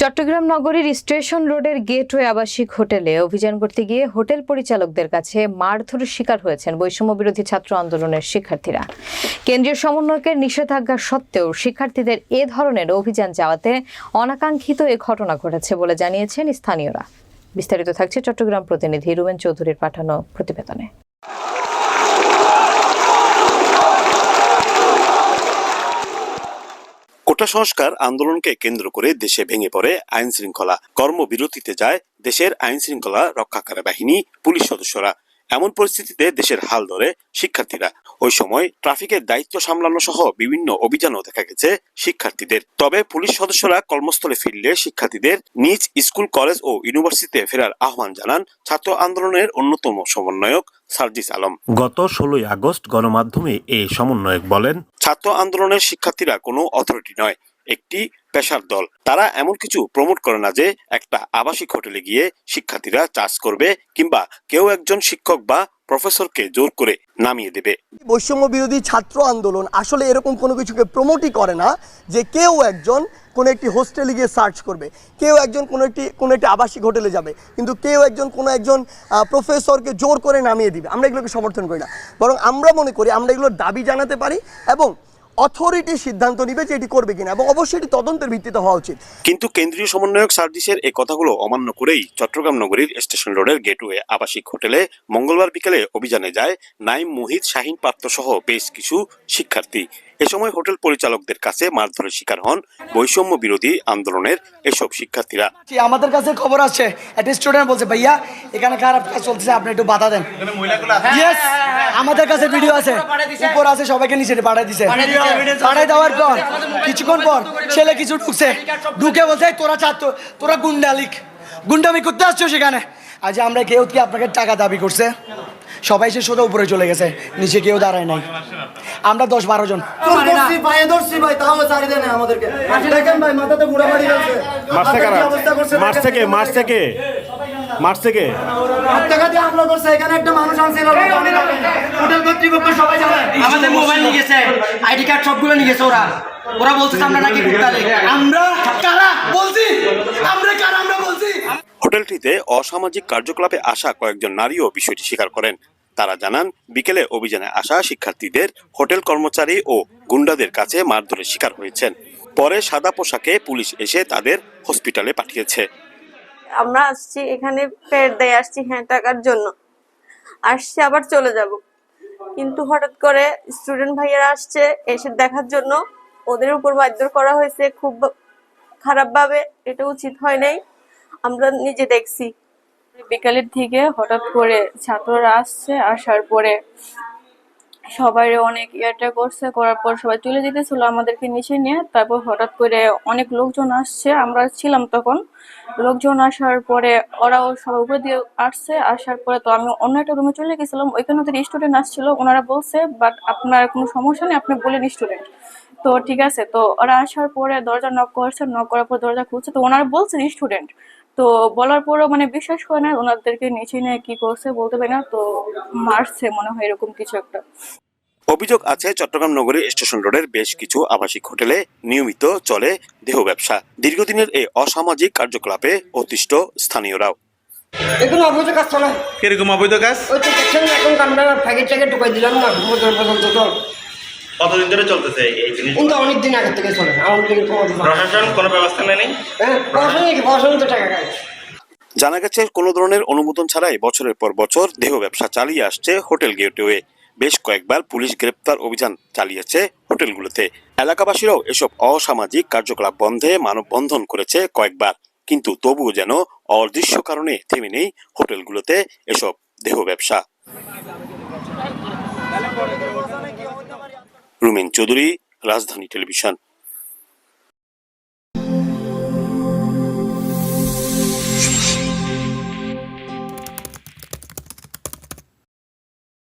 চট্টগ্রাম নগরীর স্টেশন রোডের গেটওয়ে আবাসিক হোটেলে অভিযান করতে গিয়ে হোটেল পরিচালকদের কাছে মারধরের শিকার হয়েছেন বৈষম্য বিরোধী ছাত্র আন্দোলনের শিক্ষার্থীরা। কেন্দ্রীয় সমন্বয়কের নিষেধাজ্ঞা সত্ত্বেও শিক্ষার্থীদের এ ধরনের অভিযান যাওয়াতে অনাকাঙ্ক্ষিত এ ঘটনা ঘটেছে বলে জানিয়েছেন স্থানীয়রা। বিস্তারিত থাকছে চট্টগ্রাম প্রতিনিধি রুবেন চৌধুরীর পাঠানো প্রতিবেদনে। কোটা সংস্কার আন্দোলনকে কেন্দ্র করে দেশে ভেঙে পড়ে আইন শৃঙ্খলা। কর্মবিরতিতে যায় দেশের আইন শৃঙ্খলা রক্ষাকারী বাহিনী, পুলিশ সদস্যরা। এমন পরিস্থিতিতে দেশের হাল ধরে শিক্ষার্থীরা। ওই সময় ট্রাফিকের দায়িত্ব সামলানো সহ বিভিন্ন অভিযানও দেখা গেছে শিক্ষার্থীদের। তবে পুলিশ সদস্যরা কর্মস্থলে ফিরলে শিক্ষার্থীদের নিজ স্কুল, কলেজ ও ইউনিভার্সিটিতে ফেরার আহ্বান জানান ছাত্র আন্দোলনের অন্যতম সমন্বয়ক সার্জিস আলম। গত ষোলোই আগস্ট গণমাধ্যমে এই সমন্বয়ক বলেন ছাত্র আন্দোলনের শিক্ষার্থীরা কোনো অথরিটি নয়। একটি পেশার দল। তারা এমন কিছু প্রমোট করে না যে একটা আবাসিক হোটেলে গিয়ে শিক্ষার্থীরা চাষ করবে কিংবা কেউ একজন শিক্ষক বা প্রফেসরকে জোর করে নামিয়ে দেবে। বৈষম্য বিরোধী ছাত্র আন্দোলন আসলে এরকম কোনো কিছুকে প্রমোটই করে না যে কেউ একজন কোনো একটি হোস্টেলে গিয়ে সার্চ করবে, কেউ একজন কোনো একটি কোনো একটি আবাসিক হোটেলে যাবে, কিন্তু কেউ একজন কোনো একজন প্রফেসরকে জোর করে নামিয়ে দিবে। আমরা এগুলোকে সমর্থন করি না। বরং আমরা মনে করি আমরা এগুলোর দাবি জানাতে পারি এবং অথরিটি সিদ্ধান্ত নিবে যে এটি করবে কিনা, এবং অবশ্যই এটি তদন্তের ভিত্তিতে হওয়া উচিত। কিন্তু কেন্দ্রীয় সমন্বয়ক সার্ভিসের এই কথাগুলো অমান্য করেই চট্টগ্রাম নগরীর স্টেশন রোডের গেটওয়ে আবাসিক হোটেলে মঙ্গলবার বিকেলে অভিযানে যায় নাইম মুহিত শাহিন পাত্র সহ বেশ কিছু শিক্ষার্থী। এ সময় হোটেল পরিচালকদের কাছে মারধরের শিকার হন বৈষম্য বিরোধী আন্দোলনের এসব শিক্ষার্থীরা। আমাদের কাছে খবর আছে। একটা স্টুডেন্ট বলছে ভাইয়া এখানে খারাপ কাজ চলতেছে আপনি একটু বাধা দেন। Yes, আমাদের কাছে ভিডিও আছে। উপর আছে সবাইকে নিচে পাঠাই দিছে। পাঠাই দেওয়ার পর কিছুক্ষণ পর ছেলে কিছু ঢুকছে। ঢুকে বলছে তোরা ছাত্র তোরা গুন্ডালিক গুন্ডামি করতে আসছো সেখানে? আজ আমরা কেউ কি আপনাকে টাকা দাবি করছে? সবাই সে সোজা উপরে চলে গেছে নিচে কেউ দাঁড়ায় নাই। আমরা দশ বারো জন। মার্চ থেকে মার্চ থেকে মার্চ থেকে। টাকা দিয়ে হামলা করছে এখানে একটা মানুষ আনছিল হোটেল কর্তৃপক্ষ সবাই জানে আমাদের মোবাইল নিয়ে গেছে আইডি কার্ড সবগুলো নিয়ে গেছে ওরা। ওরা বলছে আমরা নাকি আমরা কারা? বলছি। আমরা কারা? আমরা বলছি। হোটেলটিতে অসামাজিক কার্যকলাপে আসা কয়েকজন নারীও বিষয়টি স্বীকার করেন। তারা জানান বিকেলে অভিযানে আসা শিক্ষার্থীদের হোটেল কর্মচারী ও গুন্ডাদের কাছে মারধরের শিকার হয়েছেন। পরে সাদা পোশাকে পুলিশ এসে তাদের হসপিটালে পাঠিয়েছে। আমরা আসছি এখানে ফের দেয় আসছি হ্যাঁ টাকার জন্য। আসছি আবার চলে যাব। কিন্তু হঠাৎ করে স্টুডেন্ট ভাইয়েরা আসছে এসে দেখার জন্য ওদের উপর বাধ্য করা হয়েছে, খুব খারাপ ভাবে এটা উচিত হয় নাই। আমরা নিজে দেখছি। বিকালের দিকে হঠাৎ করে ছাত্ররা আসছে, আসার পরে সবাই অনেক ইয়েটা করছে, করার পর সবাই চলে যেতেছিল আমাদেরকে নিচে নিয়ে। তারপর হঠাৎ করে অনেক লোকজন আসছে, আমরা ছিলাম তখন। লোকজন আসার পরে ওরাও সবাই উপরে দিয়ে আসছে, আসার পরে তো আমি অন্য একটা রুমে চলে গেছিলাম। ওইখানে ওদের স্টুডেন্ট আসছিল, ওনারা বলছে বাট আপনার কোনো সমস্যা নেই, আপনি বলেন স্টুডেন্ট তো ঠিক আছে তো ওরা আসার পরে দরজা নক করছে নক করার পর দরজা খুলছে। তো ওনারা বলছেন স্টুডেন্ট তো বলার পরও মানে বিশ্বাস করে না ওনাদেরকে নিচে নিয়ে কি করছে বলতে পারি না তো মারছে মনে হয় এরকম কিছু একটা। অভিযোগ আছে চট্টগ্রাম নগরীর স্টেশন রোডের বেশ কিছু আবাসিক হোটেলে নিয়মিত চলে দেহ ব্যবসা। দীর্ঘদিনের এই অসামাজিক কার্যকলাপে অতিষ্ঠ স্থানীয়রাও। অবৈধ কাজ চলে। কীরকম অবৈধ কাজ? ওই তো দেখছেন এখন ঢুকাই দিলাম না পর্যন্ত পর্যন্ত চল কতদিন ধরে চলতেছে এই জিনিস কিন্তু অনেক দিন আগে থেকে চলে লীগের। প্রশাসন কোনো ব্যবস্থা নেয়নি? হ্যাঁ কি তো টাকা খায়। জানা গেছে কোনো ধরনের অনুমোদন ছাড়াই বছরের পর বছর দেহ ব্যবসা চালিয়ে আসছে হোটেল গেটওয়ে। বেশ কয়েকবার পুলিশ গ্রেপ্তার অভিযান চালিয়েছে হোটেলগুলোতে। এলাকাবাসীরাও এসব অসামাজিক কার্যকলাপ বন্ধে মানববন্ধন করেছে কয়েকবার। কিন্তু তবুও যেন অদৃশ্য কারণে থেমে নেই হোটেলগুলোতে এসব দেহ ব্যবসা। রুমিন চৌধুরী রাজধানী টেলিভিশন।